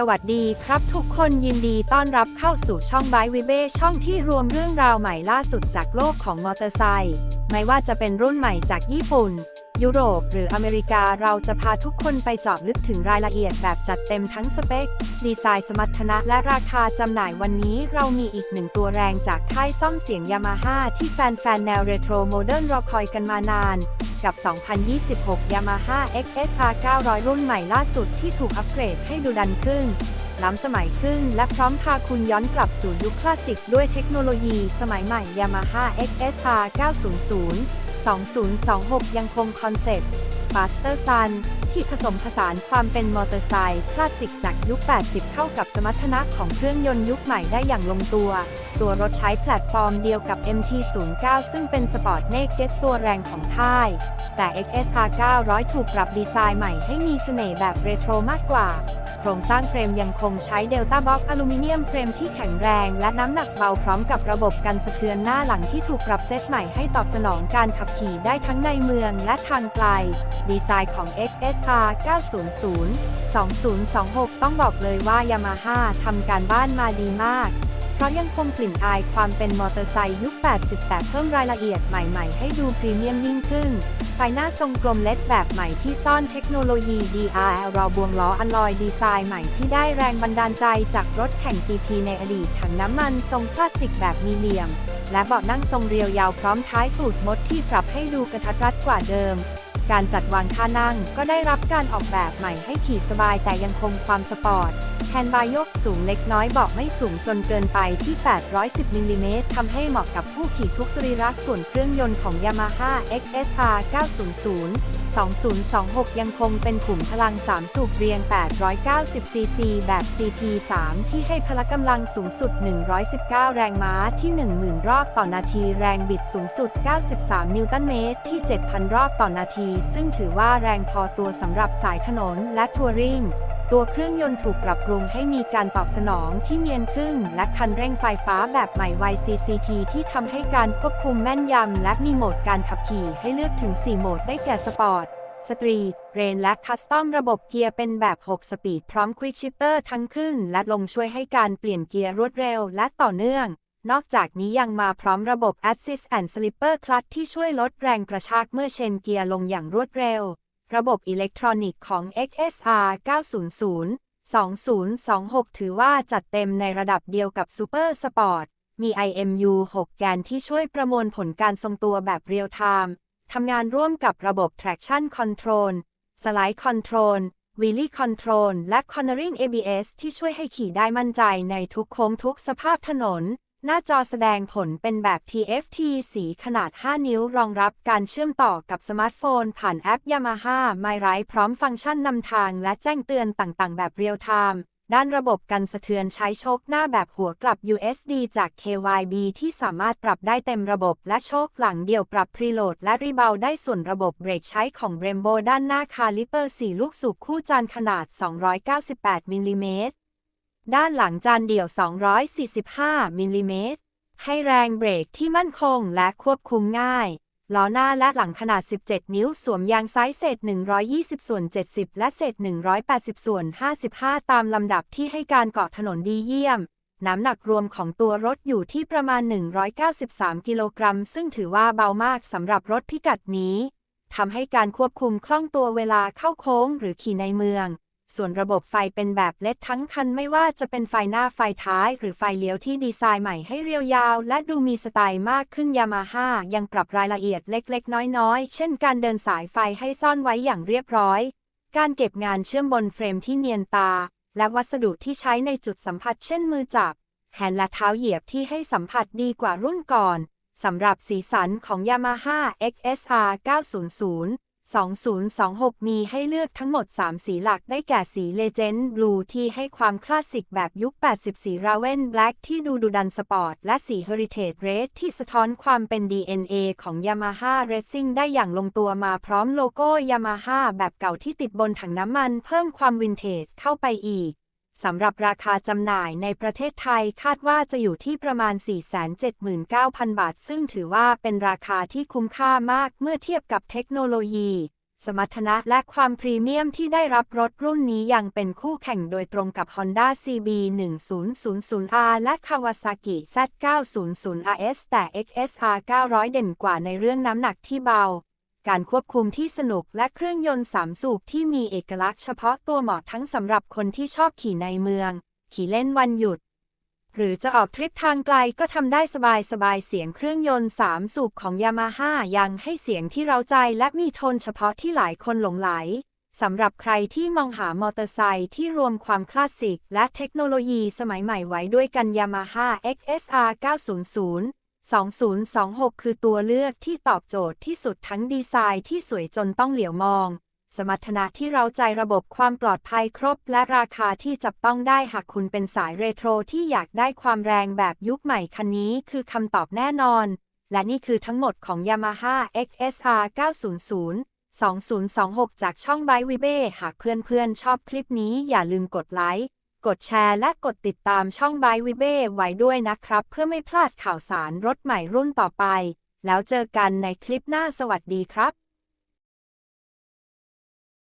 สวัสดีครับทุกคนยินดีต้อนรับเข้าสู่ช่องบายวิเบ้ช่องที่รวมเรื่องราวใหม่ล่าสุดจากโลกของมอเตอร์ไซค์ไม่ว่าจะเป็นรุ่นใหม่จากญี่ปุ่น ยุโรป หรืออเมริกาเราจะพาทุกคนไปเจาะลึกถึงรายละเอียดแบบจัดเต็มทั้งสเปค ดีไซน์สมรรถนะและราคาจำหน่ายวันนี้เรามีอีกหนึ่งตัวแรงจากค่ายซ่อมเสียงยามาฮ่าที่แฟนๆแนวเรโทรโมเดิร์นรอคอยกันมานาน กับ 2026 Yamaha XSR 900 รุ่นใหม่ล่าสุดที่ถูกอัปเกรดให้ดูดันขึ้น ล้ำสมัยขึ้นและพร้อมพาคุณย้อนกลับสู่ยุคคลาสสิกด้วยเทคโนโลยีสมัยใหม่ Yamaha XSR 900 2026 ยังคงคอนเซ็ปต์ Faster Sun ที่ผสมผสานความเป็นมอเตอร์ไซค์คลาสสิกจากยุค 80 เข้ากับสมรรถนะของเครื่องยนต์ยุคใหม่ได้อย่างลงตัว ตัวรถใช้แพลตฟอร์มเดียวกับ MT09 ซึ่งเป็นสปอร์ตเนกเก็ตตัวแรงของค่าย แต่ XSR 900 ถูกปรับดีไซน์ใหม่ให้มีเสน่ห์แบบเรโทรมากกว่า โครงสร้างเฟรมยังคงใช้เดลต้าบ็อกอลูมิเนียมเฟรมที่แข็งแรงและน้ำหนักเบาพร้อมกับระบบกันสะเทือนหน้าหลังที่ถูกปรับเซตใหม่ให้ตอบสนองการขับขี่ได้ทั้งในเมืองและทางไกล ดีไซน์ของ XS XSR 900 2026 ต้องบอกเลยว่า Yamaha ทำการบ้านมาดีมาก เพราะยังคงกลิ่นอายความเป็นมอเตอร์ไซค์ยุค80แต่เพิ่มรายละเอียดใหม่ๆ ให้ดูพรีเมียมยิ่งขึ้นไฟหน้าทรงกลมเล็ดแบบใหม่ที่ซ่อนเทคโนโลยี DRL รอบวงล้ออัลลอยดีไซน์ใหม่ที่ได้แรงบันดาลใจจากรถแข่ง GP ในอดีตถังน้ำมันทรงคลาสสิกแบบมีเหลี่ยม และเบาะนั่งทรงเรียวยาวพร้อมท้ายสูตรมดที่ปรับให้ดูกระทัดรัดกว่าเดิม การจัดวางท่านั่งก็ได้รับการออกแบบใหม่ให้ขี่สบายแต่ยังคงความสปอร์ตแฮนด์บาร์ยกสูงเล็กน้อยเบาะไม่สูงจนเกินไปที่ 810 มิลลิเมตรทำให้เหมาะกับผู้ขี่ทุกสรีระส่วนเครื่องยนต์ของ Yamaha XSR 900 2026 ยังคงเป็นขุมพลัง 3 สูบเรียง 890 ซีซี แบบ CP3 ที่ให้พละกำลังสูงสุด 119 แรงม้าที่ 10,000 รอบต่อนาที แรงบิดสูงสุด 93 นิวตันเมตรที่ 7,000 รอบต่อนาทีซึ่งถือว่าแรงพอตัวสำหรับสายถนนและทัวริงตัวเครื่องยนต์ถูกปรับปรุงให้มีการตอบสนองที่เนียนขึ้น และคันเร่งไฟฟ้าแบบใหม่ YCCT ที่ทำให้การควบคุมแม่นยำ และมีโหมดการขับขี่ให้เลือกถึง 4 โหมดได้แก่สปอร์ต สตรีท เรน และคัสตอมระบบเกียร์เป็นแบบ 6 สปีด พร้อมควิกชิปเตอร์ทั้งขึ้น และลงช่วยให้การเปลี่ยนเกียร์รวดเร็วและต่อเนื่อง นอกจากนี้ยังมาพร้อมระบบ Assist and Slipper Clutch ที่ช่วยลดแรงกระชากเมื่อเชนเกียร์ลงอย่างรวดเร็ว ระบบอิเล็กทรอนิกส์ของ XSR 900 2026 ถือว่าจัดเต็มในระดับเดียวกับ Super Sport มี IMU 6 แกนที่ช่วยประมวลผลการทรงตัวแบบเรียลไทม์ ทำงานร่วมกับระบบ Traction Control Slide Control Wheelie Control และ Cornering ABS ที่ช่วยให้ขี่ได้มั่นใจในทุกโค้งทุกสภาพถนน หน้าจอแสดงผลเป็นแบบ TFT สีขนาด 5 นิ้วรองรับการเชื่อมต่อกับสมาร์ทโฟน ผ่านแอป Yamaha My Ride พร้อมฟังก์ชันนำทางและแจ้งเตือนต่างๆ แบบเรียลไทม์ด้านระบบกันสะเทือนใช้โชคหน้าแบบหัวกลับ USD จาก KYB ที่สามารถปรับได้เต็มระบบและโชคหลังเดี่ยวปรับพรีโหลดและรีเบาวได้ส่วนระบบเบรกใช้ของ Brembo ด้านหน้าคาลิเปอร์ 4 ลูกสูบคู่จานขนาด 298มิลลิเมตร ด้านหลังจานเดี่ยว 245 มิลลิเมตร ให้แรงเบรกที่มั่นคงและควบคุมง่าย ล้อหน้าและหลังขนาด 17 นิ้ว สวมยางไซส์เศษ 120 ส่วน 70 และเศษ 180 ส่วน 55 ตามลำดับที่ให้การเกาะถนนดีเยี่ยม น้ำหนักรวมของตัวรถอยู่ที่ประมาณ 193 กิโลกรัม ซึ่งถือว่าเบามากสำหรับรถพิกัดนี้ทำให้การควบคุมคล่องตัวเวลาเข้าโค้งหรือขี่ในเมือง ส่วนระบบไฟเป็นแบบเล็ดทั้งคันไม่ว่าจะเป็นไฟหน้าไฟท้าย หรือไฟเลี้ยวที่ดีไซน์ใหม่ให้เรียวยาว และดูมีสไตล์มากขึ้นยามาฮ่ายังปรับรายละเอียดเล็กๆ น้อยๆ เช่นการเดินสายไฟให้ซ่อนไว้อย่างเรียบร้อย การเก็บงานเชื่อมบนเฟรมที่เนียนตา และวัสดุที่ใช้ในจุดสัมผัสเช่นมือจับ แฮนด์และเท้าเหยียบที่ให้สัมผัสดีกว่ารุ่นก่อนสำหรับสีสันของ Yamaha XSR 900 2026 มีให้เลือกทั้งหมด 3 สีหลักได้แก่สี Legend Blue ที่ให้ความคลาสสิกแบบยุค 80 สี Raven Black ที่ดูดุดันสปอร์ต และสี Heritage Red ที่สะท้อนความเป็น DNA ของ Yamaha Racing ได้อย่างลงตัวมาพร้อมโลโก้ Yamaha แบบเก่าที่ติดบนถังน้ำมัน เพิ่มความวินเทจเข้าไปอีก สำหรับราคาจำหน่ายในประเทศไทยคาดว่าจะอยู่ที่ประมาณ 479,000 บาท ซึ่งถือว่าเป็นราคาที่คุ้มค่ามากเมื่อเทียบกับเทคโนโลยี สมรรถนะและความพรีเมียมที่ได้รับรถรุ่นนี้ยังเป็นคู่แข่งโดยตรงกับ Honda CB 1000R และ Kawasaki Z900RS แต่ XSR 900 เด่นกว่าในเรื่องน้ำหนักที่เบา การควบคุมที่สนุกและเครื่องยนต์3สูบที่มีเอกลักษณ์เฉพาะตัวเหมาะทั้งสำหรับคนที่ชอบขี่ในเมือง ขี่เล่นวันหยุด หรือจะออกทริปทางไกลก็ทำได้สบายสบายๆเสียงเครื่องยนต์3สูบของยามาฮ่ายังให้เสียงที่เราใจและมีโทนเฉพาะที่หลายคนหลงไหลสำหรับใครที่มองหามอเตอร์ไซค์ที่รวมความคลาสสิกและเทคโนโลยีสมัยใหม่ไว้ด้วยกัน Yamaha XSR 900 2026 คือตัวเลือกที่ตอบโจทย์ที่สุดทั้งดีไซน์ที่สวยจนต้องเหลียวมอง สมรรถนะที่เราใจระบบความปลอดภัยครบ และราคาที่จับต้องได้หากคุณเป็นสายเรโทรที่อยากได้ความแรงแบบยุคใหม่คันนี้คือคำตอบแน่นอน และนี่คือทั้งหมดของ Yamaha XSR 900 2026 จากช่อง b y w e b e หากเพื่อนๆชอบคลิปนี้อย่าลืมกดไลค์ กดแชร์และกดติดตามช่องบายวิเบ้ไว้ด้วยนะครับ เพื่อไม่พลาดข่าวสารรถใหม่รุ่นต่อไป แล้วเจอกันในคลิปหน้าสวัสดีครับ